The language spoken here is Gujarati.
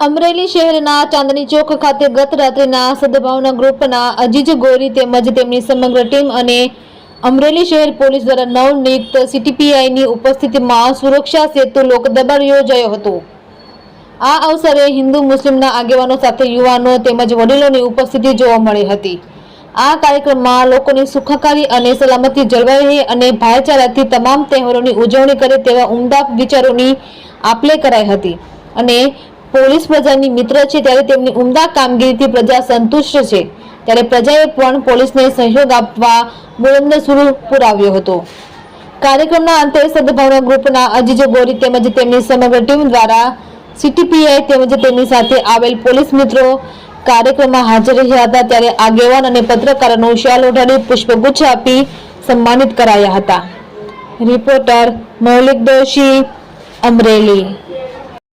અમરેલી શહેરના ચાંદની ચોક ખાતે ગત રાત્રિના સદભાવના ગ્રુપના અજીજ ગોરી તેમજ તેમની સમગ્ર ટીમ અને અમરેલી શહેર પોલીસ દ્વારા નવનિયુક્ત સીટીપીઆઈની ઉપસ્થિતિમાં સુરક્ષા સેતુ લોકદરબાર યોજાયો હતો. આ અવસરે હિન્દુ મુસ્લિમના આગેવાનો સાથે યુવાનો તેમજ વડીલોની ઉપસ્થિતિ જોવા મળી હતી. આ કાર્યક્રમમાં લોકોની સુખાકારી અને સલામતી જળવાઈ રહે અને ભાઈચારાથી તમામ તહેવારોની ઉજવણી કરે તેવા ઉમદા વિચારોની આપલે કરાઈ હતી અને પોલીસ પ્રજાની મિત્ર છે ત્યારે તેમની ઉમદા કામગીરીથી પ્રજા સંતુષ્ટ છે. ત્યારે પ્રજાએ પણ પોલીસને સહયોગ આપવા બુલંદ સુર પુરાવ્યો હતો. કાર્યક્રમના અંતે સદભાવના ગ્રુપના અજીજો ગોરી તેમજ તેમની સમગ્ર ટીમ દ્વારા સીટીપીઆઈ તેમજ તેમની સાથે આવેલ પોલીસ મિત્રો કાર્યક્રમમાં હાજર રહ્યા હતા. ત્યારે આગેવાન અને પત્રકારોનો શાલ ઓઢાડી પુષ્પગુચ્છ આપી સન્માનિત કરાયા હતા. રિપોર્ટર મૌલિક દોશી, અમરેલી.